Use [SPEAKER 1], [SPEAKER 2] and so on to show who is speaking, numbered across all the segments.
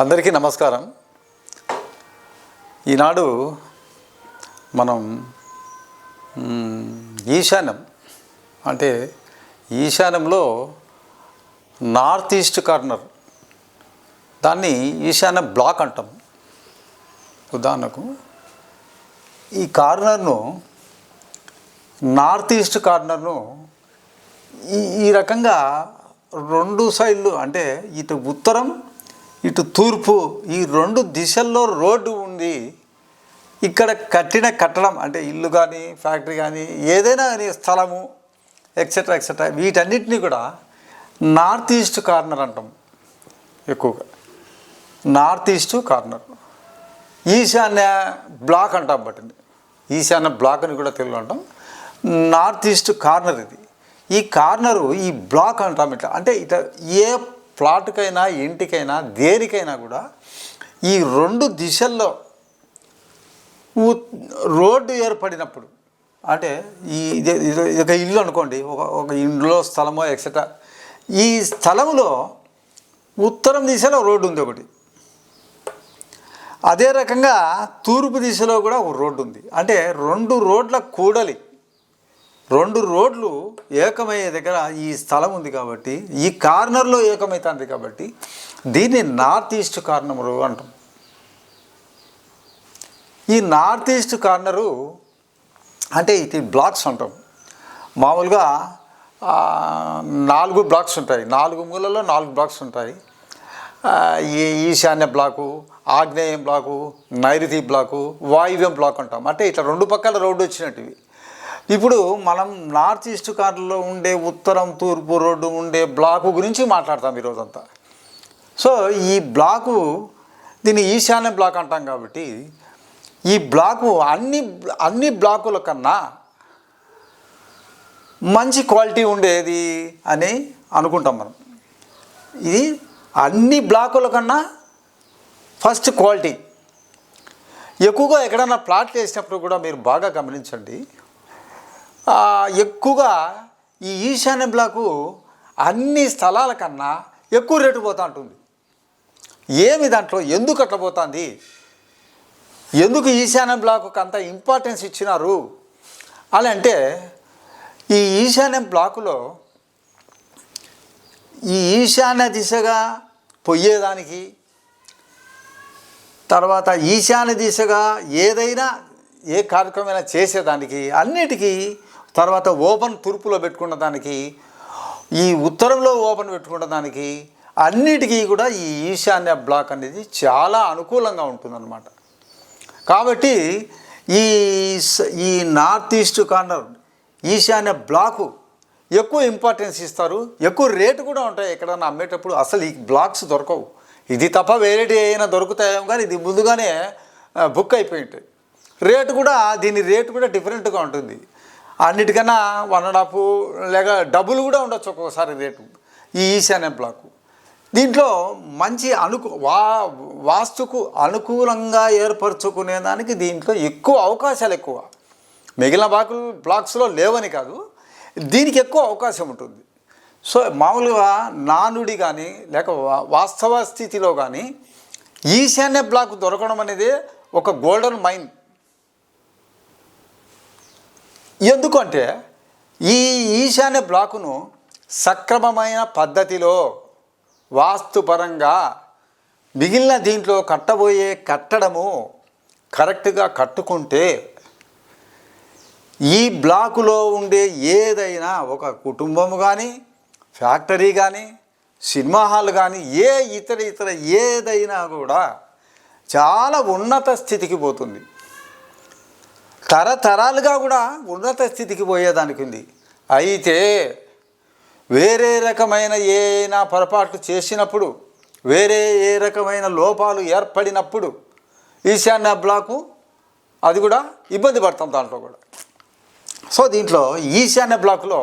[SPEAKER 1] అందరికీ నమస్కారం. ఈనాడు మనం ఈశాన్యం అంటే ఈశాన్యంలో నార్త్ ఈస్ట్ కార్నర్ దాన్ని ఈశాన్య బ్లాక్ అంటాం. ఉదాహరణకు ఈ కార్నర్ను నార్త్ ఈస్ట్ కార్నర్ను ఈ ఈ రకంగా రెండు సైడ్లు అంటే ఇటు ఉత్తరం ఇటు తూర్పు ఈ రెండు దిశల్లో రోడ్డు ఉంది. ఇక్కడ కట్టిన కట్టడం అంటే ఇల్లు కానీ ఫ్యాక్టరీ కానీ ఏదైనా కానీ స్థలము ఎక్సెట్రా ఎక్సెట్రా వీటన్నిటిని కూడా నార్త్ ఈస్ట్ కార్నర్ అంటాం ఎక్కువగా. North east corner. ఈశాన్య బ్లాక్ అంటాం బట్టింది ఈశాన్య బ్లాక్ అని కూడా తెలుగు అంటాం. నార్త్ ఈస్ట్ కార్నర్ ఇది. ఈ కార్నరు ఈ బ్లాక్ అంటాం ఇట్లా. అంటే ఇట్లా ఏ ప్లాట్కైనా ఇంటికైనా దేనికైనా కూడా ఈ రెండు దిశల్లో రోడ్డు ఏర్పడినప్పుడు అంటే ఈ ఇది ఒక ఇల్లు అనుకోండి ఒక ఒక ఇంట్లో స్థలమో ఎక్సెట్రా ఈ స్థలంలో ఉత్తరం దిశలో రోడ్డు ఉంది ఒకటి. అదే రకంగా తూర్పు దిశలో కూడా ఒక రోడ్డు ఉంది. అంటే రెండు రోడ్ల కూడలి. రెండు రోడ్లు ఏకమయ్యే దగ్గర ఈ స్థలం ఉంది కాబట్టి ఈ కార్నర్లో ఏకమవుతుంది కాబట్టి దీన్ని నార్త్ ఈస్ట్ కార్నరు అంటాం. ఈ నార్త్ ఈస్ట్ కార్నరు అంటే ఇది బ్లాక్స్ అంటాం. మామూలుగా నాలుగు బ్లాక్స్ ఉంటాయి. నాలుగు మూలలో నాలుగు బ్లాక్స్ ఉంటాయి. ఈ ఈశాన్య బ్లాకు ఆగ్నేయం బ్లాకు నైరుతి బ్లాకు వాయువ్యం బ్లాక్ అంటాం. అంటే ఇట్లా రెండు పక్కల రోడ్డు వచ్చినట్టువి ఇప్పుడు మనం నార్త్ ఈస్ట్ కార్లో ఉండే ఉత్తరం తూర్పు రోడ్డు ఉండే బ్లాకు గురించి మాట్లాడతాం ఈరోజంతా. సో ఈ బ్లాకు దీన్ని ఈశాన్య బ్లాక్ అంటాం కాబట్టి ఈ బ్లాకు అన్ని అన్ని బ్లాకుల కన్నా మంచి క్వాలిటీ ఉండేది అని అనుకుంటాం మనం. ఇది అన్ని బ్లాకుల కన్నా ఫస్ట్ క్వాలిటీ. ఎక్కువగా ఎక్కడైనా ప్లాట్లు వేసినప్పుడు కూడా మీరు బాగా గమనించండి. ఎక్కువగా ఈ ఈశాన్య బ్లాకు అన్ని స్థలాల కన్నా ఎక్కువ రేటు పోతూ ఉంటుంది ఏమి దాంట్లో? ఎందుకు అట్లా పోతుంది? ఎందుకు ఈశాన్య బ్లాకుకి అంత ఇంపార్టెన్స్ ఇచ్చినారు? అని అంటే ఈ ఈశాన్య బ్లాకులో ఈ ఈశాన్య దిశగా పొయ్యేదానికి తర్వాత ఈశాన్య దిశగా ఏదైనా ఏ కార్యక్రమమైనా చేసేదానికి అన్నిటికీ తర్వాత ఓపెన్ తూర్పులో పెట్టుకున్న దానికి ఈ ఉత్తరంలో ఓపెన్ పెట్టుకున్న దానికి అన్నిటికీ కూడా ఈ ఈశాన్య బ్లాక్ అనేది చాలా అనుకూలంగా ఉంటుందన్నమాట. కాబట్టి ఈ స- ఈ నార్త్ ఈస్ట్ కార్నర్ ఈశాన్య బ్లాకు ఎక్కువ ఇంపార్టెన్స్ ఇస్తారు. ఎక్కువ రేటు కూడా ఉంటాయి ఎక్కడన్నా అమ్మేటప్పుడు. అసలు ఈ బ్లాక్స్ దొరకవు. ఇది తప్ప వేరేటి అయినా దొరుకుతాయేమో కానీ ఇది ముందుగానే బుక్ అయిపోయి ఉంటాయి రేటు కూడా దీని రేటు కూడా డిఫరెంట్గా ఉంటుంది. అన్నిటికన్నా వన్ అండ్ హాఫ్ లేక డబ్బులు కూడా ఉండొచ్చు ఒక్కొక్కసారి రేటు. ఈ ఈశాన్య బ్లాకు దీంట్లో మంచి అనుకు వా వాస్తుకు అనుకూలంగా ఏర్పరచుకునే దానికి దీంట్లో ఎక్కువ అవకాశాలు ఎక్కువ. మిగిలిన బ్లాకులు బ్లాక్స్లో లేవని కాదు దీనికి ఎక్కువ అవకాశం ఉంటుంది. సో మామూలుగా నానుడి కానీ లేక వాస్తవ స్థితిలో కానీ ఈశాన్య బ్లాక్ దొరకడం అనేది ఒక గోల్డెన్ మైన్ ఎందుకంటే ఈ ఈశాన్య బ్లాకును సక్రమమైన పద్ధతిలో వాస్తుపరంగా మిగిలిన దీంట్లో కట్టబోయే కట్టడము కరెక్ట్గా కట్టుకుంటే ఈ బ్లాకులో ఉండే ఏదైనా ఒక కుటుంబం కానీ ఫ్యాక్టరీ కానీ సినిమా హాల్ కానీ ఏ ఇతర ఇతర ఏదైనా కూడా చాలా ఉన్నత స్థితికి పోతుంది. తరతరాలుగా కూడా ఉన్నత స్థితికి పోయేదానికి ఉంది అయితే వేరే రకమైన ఏనా పొరపాట్లు చేసినప్పుడు వేరే ఏ రకమైన లోపాలు ఏర్పడినప్పుడు ఈశాన్య బ్లాకు అది కూడా ఇబ్బంది పడతాం దాంట్లో కూడా. సో దీంట్లో ఈశాన్య బ్లాక్లో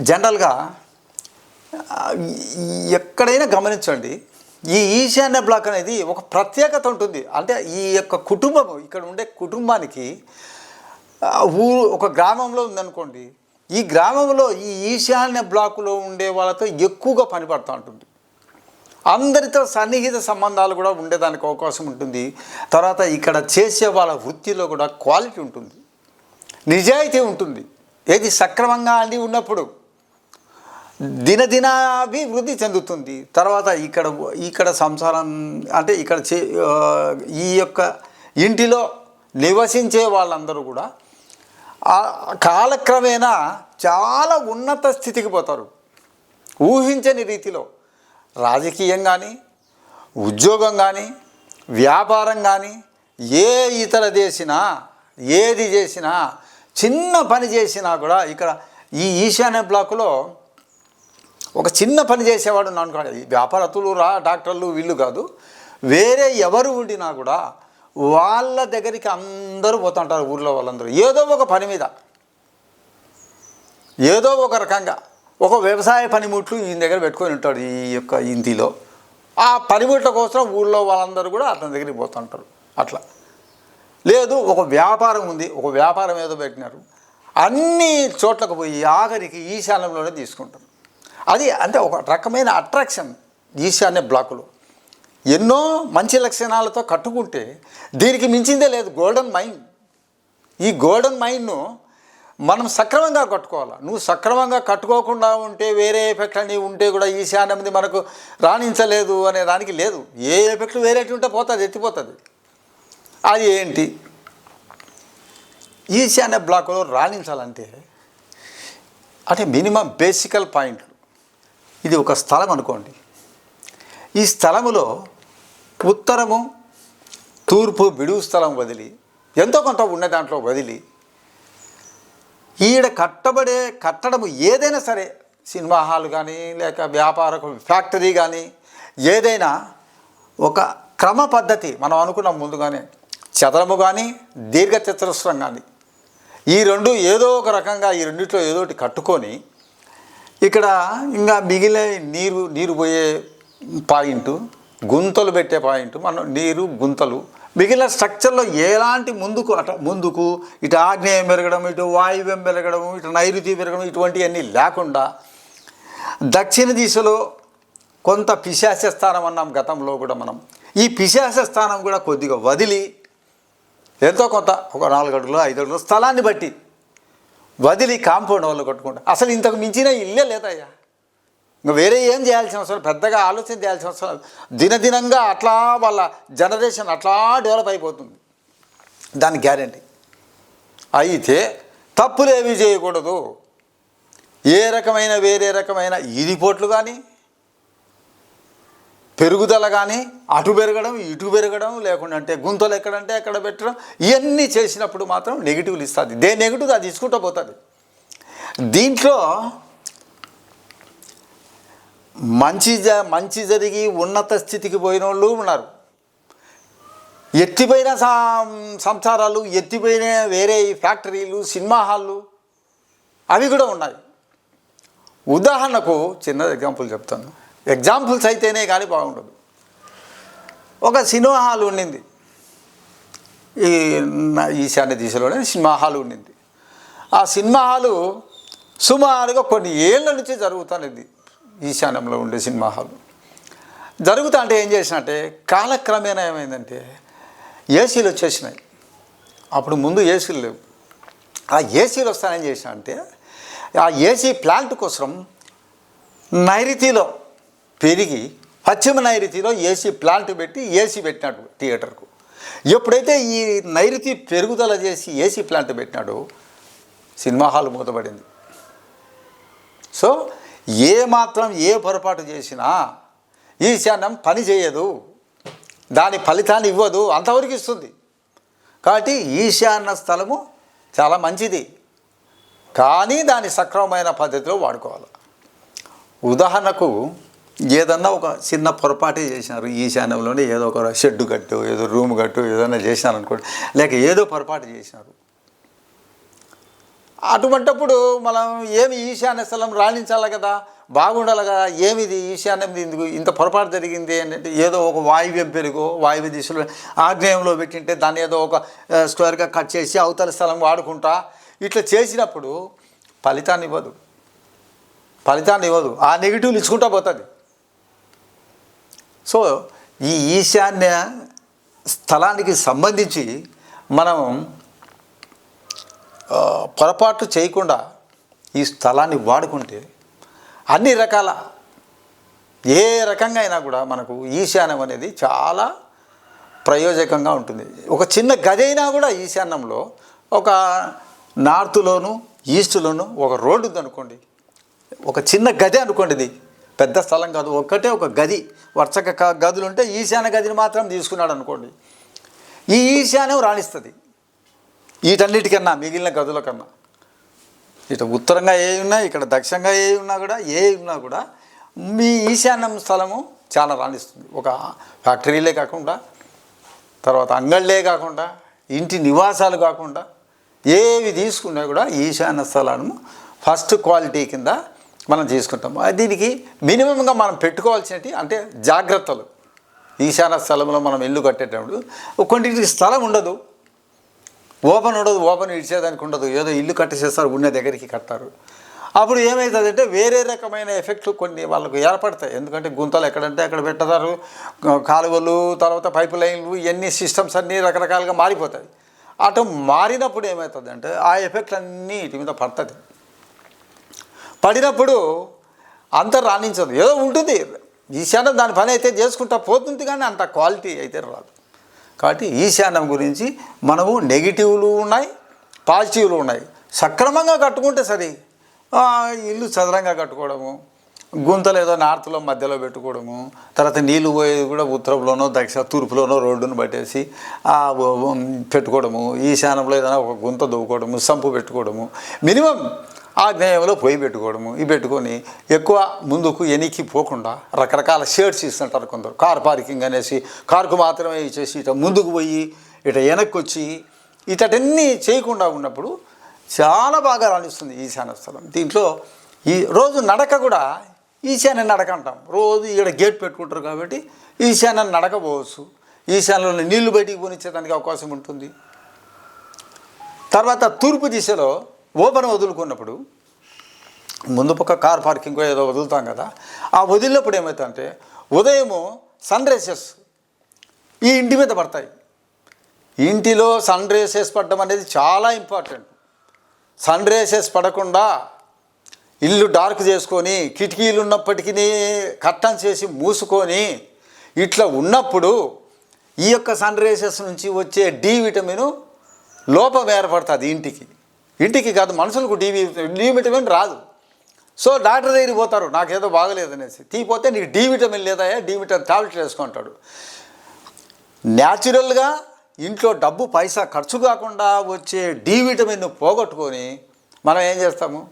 [SPEAKER 1] జనరల్గా ఎక్కడైనా గమనించండి ఈ ఈశాన్య బ్లాక్ అనేది ఒక ప్రత్యేకత ఉంటుంది. అంటే ఈ యొక్క కుటుంబం ఇక్కడ ఉండే కుటుంబానికి ఊరు ఒక గ్రామంలో ఉందనుకోండి ఈ గ్రామంలో ఈ ఈశాన్య బ్లాకులో ఉండే వాళ్ళతో ఎక్కువగా పనిపడుతూ ఉంటుంది. అందరితో సన్నిహిత సంబంధాలు కూడా ఉండేదానికి అవకాశం ఉంటుంది. తర్వాత ఇక్కడ చేసే వాళ్ళ వృత్తిలో కూడా క్వాలిటీ ఉంటుంది. నిజాయితీ ఉంటుంది. ఏది సక్రమంగా అండి ఉన్నప్పుడు దినదినాభివృద్ధి చెందుతుంది. తర్వాత ఇక్కడ ఇక్కడ సంసారం అంటే ఇక్కడ చే ఈ యొక్క ఇంటిలో నివసించే వాళ్ళందరూ కూడా కాలక్రమేణా చాలా ఉన్నత స్థితికి పోతారు. ఊహించని రీతిలో రాజకీయం కానీ ఉద్యోగం కానీ వ్యాపారం కానీ ఏ ఇతర చేసినా ఏది చేసినా చిన్న పని చేసినా కూడా ఇక్కడ ఈ ఈశాన్య బ్లాకులో ఒక చిన్న పని చేసేవాడు నన్ను కాదు ఈ రా డాక్టర్లు వీళ్ళు కాదు. వేరే ఎవరు ఉండినా కూడా వాళ్ళ దగ్గరికి అందరూ పోతుంటారు ఊర్లో వాళ్ళందరూ. ఏదో ఒక పని మీద. ఏదో ఒక రకంగా. ఒక వ్యవసాయ పనిముట్లు ఈయన దగ్గర పెట్టుకొని ఉంటాడు ఈ యొక్క ఇంటిలో. ఆ పనిముట్ల కోసం ఊళ్ళో వాళ్ళందరూ కూడా అతని దగ్గరికి పోతుంటారు అట్లా. లేదు ఒక వ్యాపారం ఉంది. ఒక వ్యాపారం ఏదో పెట్టినారు. అన్ని చోట్లకు పోయి ఆఖరికి ఈశాన్యంలోనే తీసుకుంటారు. అది అంటే ఒక రకమైన అట్రాక్షన్ ఈశాన్య బ్లాకులో. ఎన్నో మంచి లక్షణాలతో కట్టుకుంటే దీనికి మించిందే లేదు గోల్డెన్ మైండ్ ఈ గోల్డెన్ మైండ్ను మనం సక్రమంగా కట్టుకోవాలి? నువ్వు సక్రమంగా కట్టుకోకుండా ఉంటే వేరే ఎఫెక్ట్ అని ఉంటే కూడా ఈశాన్యంది మనకు రాణించలేదు అనే దానికి లేదు. ఏ ఎఫెక్ట్ వేరేటి ఉంటే పోతుంది ఎత్తిపోతుంది. అది ఏంటి? ఈశాన్య బ్లాక్లో రాణించాలంటే అంటే మినిమం బేసికల్ పాయింట్ ఇది ఒక స్థలం అనుకోండి. ఈ స్థలములో ఉత్తరము తూర్పు బిడువు స్థలం వదిలి ఎంతో కొంత ఉన్న దాంట్లో వదిలి ఈడ కట్టబడే కట్టడము ఏదైనా సరే సినిమా హాల్ కానీ లేక వ్యాపార ఫ్యాక్టరీ కానీ ఏదైనా ఒక క్రమ పద్ధతి మనం అనుకున్నాం ముందుగానే చదరము కానీ దీర్ఘ చతురస్రం కానీ ఈ రెండు ఏదో ఒక రకంగా ఈ రెండిట్లో ఏదో ఒకటి కట్టుకొని ఇక్కడ ఇంకా మిగిలే నీరు నీరు పోయే పాయింట్ గుంతలు పెట్టే పాయింట్ మనం నీరు గుంతలు మిగిలిన స్ట్రక్చర్లో ఎలాంటి ముందుకు అట ముందుకు ఇటు ఆగ్నేయం పెరగడం ఇటు వాయువ్యం పెరగడం ఇటు నైరుతి పెరగడం ఇటువంటివన్నీ లేకుండా దక్షిణ దిశలో కొంత పిశాచ స్థానం అన్నాం గతంలో కూడా మనం. ఈ పిశాచ స్థానం కూడా కొద్దిగా వదిలి ఎంతో కొంత ఒక నాలుగు అడుగులు ఐదు అడుగులు స్థలాన్ని బట్టి వదిలి కాంపౌండ్ వాళ్ళు కొట్టుకుంటా. అసలు ఇంతకు మించిన ఇల్లే లేదయ్యా. ఇంకా వేరే ఏం చేయాల్సిన అవసరం? పెద్దగా ఆలోచన చేయాల్సిన అవసరం దినదినంగా అట్లా వాళ్ళ జనరేషన్ అట్లా డెవలప్ అయిపోతుంది. దాని గ్యారంటీ. అయితే తప్పులు ఏమీ చేయకూడదు. ఏ రకమైన వేరే రకమైన ఈ రిపోర్ట్లు కానీ పెరుగుదల కానీ అటు పెరగడం ఇటు పెరగడం లేకుండా అంటే గుంతలు ఎక్కడంటే ఎక్కడ పెట్టడం ఇవన్నీ చేసినప్పుడు మాత్రం నెగిటివ్లు ఇస్తుంది. దే నెగిటివ్ అది తీసుకుంటూ పోతుంది. దీంట్లో మంచి జ మంచి జరిగి ఉన్నత స్థితికి పోయిన వాళ్ళు ఉన్నారు. ఎత్తిపోయిన సంసారాలు ఎత్తిపోయిన వేరే ఫ్యాక్టరీలు సినిమా హాళ్ళు అవి కూడా ఉన్నాయి. ఉదాహరణకు చిన్న ఎగ్జాంపుల్ చెప్తాను. ఎగ్జాంపుల్స్ అయితేనే కానీ బాగుండదు. ఒక సినిమా హాల్ ఉండింది. ఈ ఈశాన్య దిశలోనే సినిమా హాల్ ఉండింది. ఆ సినిమా హాలు సుమారుగా కొన్ని ఏళ్ళ నుంచి జరుగుతున్నది ఈశాన్యంలో ఉండే సినిమా హాల్ జరుగుతా అంటే ఏం చేసినట్టే కాలక్రమేణా ఏమైందంటే ఏసీలు వచ్చేసినాయి. అప్పుడు ముందు ఏసీలు లేవు. ఆ ఏసీలు వస్తానని చేసిన అంటే ఆ ఏసీ ప్లాంట్ కోసం నైరుతిలో పెరిగి పశ్చిమ నైరుతిలో ఏసీ ప్లాంట్ పెట్టి ఏసీ పెట్టినాడు థియేటర్కు. ఎప్పుడైతే ఈ నైరుతి పెరుగుదల చేసి ఏసీ ప్లాంట్ పెట్టినాడో సినిమా హాల్ మూతపడింది. సో ఏ మాత్రం ఏ పొరపాటు చేసినా ఈశాన్యం పని చేయదు. దాని ఫలితాన్ని ఇవ్వదు. అంతవరకు ఇస్తుంది. కాబట్టి ఈశాన్య స్థలము చాలా మంచిది. కానీ దాని సక్రమమైన పద్ధతిలో వాడుకోవాలి. ఉదాహరణకు ఏదన్నా ఒక చిన్న పొరపాటే చేసినారు ఈశాన్యంలోనే ఏదో ఒక షెడ్ కట్టు ఏదో రూమ్ కట్టు ఏదైనా చేసినారు అనుకోండి లేక ఏదో పొరపాటు చేసినారు. అటువంటప్పుడు మనం ఏమి ఈశాన్య స్థలం రాణించాలి కదా? బాగుండాలి కదా? ఏమిది ఈశాన్యం ఎందుకు ఇంత పొరపాటు జరిగింది ఏంటంటే ఏదో ఒక వాయువ్యం పెరుగు వాయువ్య దిశలో ఆగ్నేయంలో పెట్టింటే దాన్ని ఏదో ఒక స్క్వేర్గా కట్ చేసి అవతల స్థలం వాడుకుంటా. ఇట్లా చేసినప్పుడు ఫలితాన్ని ఇవ్వదు. ఫలితాన్ని ఇవ్వదు. ఆ నెగిటివ్లు ఇచ్చుకుంటా పోతుంది. సో ఈ ఈశాన్య స్థలానికి సంబంధించి మనం పొరపాటు చేయకుండా ఈ స్థలాన్ని వాడుకుంటే అన్ని రకాల ఏ రకంగా అయినా కూడా మనకు ఈశాన్యం అనేది చాలా ప్రయోజకంగా ఉంటుంది. ఒక చిన్న గది అయినా కూడా ఈశాన్యంలో ఒక నార్త్లోను ఈస్ట్లోను ఒక రోడ్డు ఉందనుకోండి ఒక చిన్న గది అనుకోండి ఇది పెద్ద స్థలం కాదు ఒక్కటే ఒక గది వర్షక గదులు ఉంటే ఈశాన్య గదిని మాత్రం తీసుకున్నాడు అనుకోండి ఈ ఈశాన్యం రాణిస్తుంది. వీటన్నిటికన్నా మిగిలిన గదుల కన్నా. ఇటు ఉత్తరంగా ఏ ఉన్నా ఇక్కడ దక్షిణంగా ఏ ఉన్నా కూడా ఏ ఉన్నా కూడా మీ ఈశాన్యం స్థలము చాలా రాణిస్తుంది. ఒక ఫ్యాక్టరీలే కాకుండా తర్వాత అంగళ్ళే కాకుండా ఇంటి నివాసాలు కాకుండా ఏవి తీసుకున్నా కూడా ఈశాన్య స్థలము ఫస్ట్ క్వాలిటీ కింద మనం తీసుకుంటాము దీనికి మినిమంగా మనం పెట్టుకోవాల్సినవి అంటే జాగ్రత్తలు. ఈశాన్య స్థలంలో మనం ఇల్లు కట్టేటప్పుడు కొన్నింటికి స్థలం ఉండదు. ఓపెన్ ఉండదు ఓపెన్ ఇచ్చేదానికి ఉండదు. ఏదో ఇల్లు కట్టేసేస్తారు ఉన్న దగ్గరికి కట్టారు అప్పుడు ఏమవుతుందంటే వేరే రకమైన ఎఫెక్ట్లు కొన్ని వాళ్ళకు ఏర్పడతాయి. ఎందుకంటే గుంతలు ఎక్కడంటే అక్కడ పెట్టతారు కాలువలు తర్వాత పైపు లైన్లు ఇవన్నీ సిస్టమ్స్ అన్నీ రకరకాలుగా మారిపోతాయి. అటు మారినప్పుడు ఏమవుతుందంటే ఆ ఎఫెక్ట్ అన్నీ ఇటు మీద పడుతుంది పడినప్పుడు అంత రాణించదు. ఏదో ఉంటుంది. ఈశాన్యం దాని పని అయితే చేసుకుంటా పోతుంది కానీ అంత క్వాలిటీ అయితే రాదు. కాబట్టి ఈశాన్యం గురించి మనము నెగిటివ్లు ఉన్నాయి పాజిటివ్లు ఉన్నాయి. సక్రమంగా కట్టుకుంటే సరే. ఇల్లు చదరంగా కట్టుకోవడము గుంతలు ఏదో నార్త్లో మధ్యలో పెట్టుకోవడము తర్వాత నీళ్ళు పోయేది కూడా ఉత్తరంలోనో దక్షిణ తూర్పులోనో రోడ్డును పట్టేసి పెట్టుకోవడము ఈశాన్యంలో ఏదైనా ఒక గుంత దువ్వుకోవడము సంపు పెట్టుకోవడము. మినిమం ఆగ్నేయంలో పొయ్యి పెట్టుకోవడము. ఇవి పెట్టుకొని ఎక్కువ ముందుకు ఎనికి పోకుండా రకరకాల షేడ్స్ ఇస్తుంటారు కొందరు. కార్ పార్కింగ్ అనేసి కారుకు మాత్రమే ఇచ్చేసి ఇట ముందుకు పోయి ఇట వెనక్కి వచ్చి ఇతటన్నీ చేయకుండా ఉన్నప్పుడు చాలా బాగా రాణిస్తుంది ఈశాన్య స్థలం దీంట్లో ఈ రోజు నడక కూడా ఈశాన్య నడక అంటాం. రోజు ఇక్కడ గేట్ పెట్టుకుంటారు కాబట్టి ఈశాన్య నడక పోవచ్చు ఈశాన్యంలో నీళ్ళు బయటికి పోనిచ్చేదానికి అవకాశం ఉంటుంది. తర్వాత తూర్పు దిశలో ఓపెన్ వదులుకున్నప్పుడు ముందు పక్క కార్ పార్కింగ్ ఏదో వదులుతాం కదా ఆ వదిలినప్పుడు ఏమవుతుందంటే ఉదయము సన్ రేసెస్ ఈ ఇంటి మీద పడతాయి. ఇంటిలో సన్ రేసెస్ పడడం అనేది చాలా ఇంపార్టెంట్ సన్ రేసెస్ పడకుండా ఇల్లు డార్క్ చేసుకొని కిటికీలు ఉన్నప్పటికీ కట్టన్ చేసి మూసుకొని ఇట్లా ఉన్నప్పుడు ఈ యొక్క సన్ రేసెస్ నుంచి వచ్చే డి విటమిన్ లోపం ఏర్పడుతుంది ఇంటికి. ఇంటికి కాదు మనుషులకు డీవి వి- డి విటమిన్ రాదు. సో డాక్టర్ దగ్గరికి పోతారు నాకేదో బాగలేదు అనేసి. తీపోతే నీకు డి విటమిన్ లేదాయా డి విటమిన్ టాబ్లెట్ వేసుకుంటాడు. న్యాచురల్గా ఇంట్లో డబ్బు పైసా ఖర్చు కాకుండా వచ్చే డి విటమిన్ను పోగొట్టుకొని మనం ఏం చేస్తాము?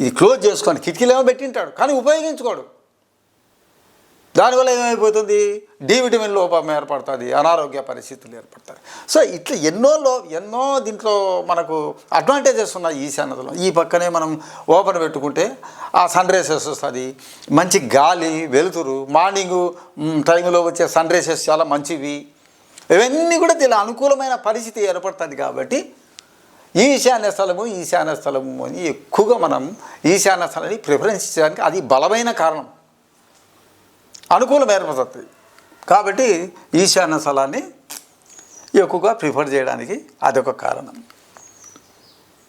[SPEAKER 1] ఇది క్లోజ్ చేసుకొని కిటికీలేమో పెట్టింటాడు కానీ ఉపయోగించుకోడు. దానివల్ల ఏమైపోతుంది? డి విటమిన్ లోపం ఏర్పడుతుంది అనారోగ్య పరిస్థితులు ఏర్పడతాయి. సో ఇట్లా ఎన్నో లో ఎన్నో దీంట్లో మనకు అడ్వాంటేజెస్ ఉన్నాయి ఈ సన్నదిలో. ఈ పక్కనే మనం ఓపెన్ పెట్టుకుంటే ఆ సన్ రేసెస్ వస్తుంది. మంచి గాలి వెలుతురు మార్నింగ్ టైంలో వచ్చే సన్ రేసెస్ చాలా మంచివి. ఇవన్నీ కూడా దీని అనుకూలమైన పరిస్థితి ఏర్పడుతుంది కాబట్టి ఈశాన్య స్థలము ఈశాన్య స్థలము అని ఎక్కువగా మనం ఈశాన్య స్థలాన్ని ప్రిఫరెన్స్ ఇచ్చడానికి అది బలమైన కారణం. అనుకూలం ఏర్పడుతుంది. కాబట్టి ఈశాన్య స్థలాన్ని ఎక్కువగా ప్రిఫర్ చేయడానికి అదొక కారణం.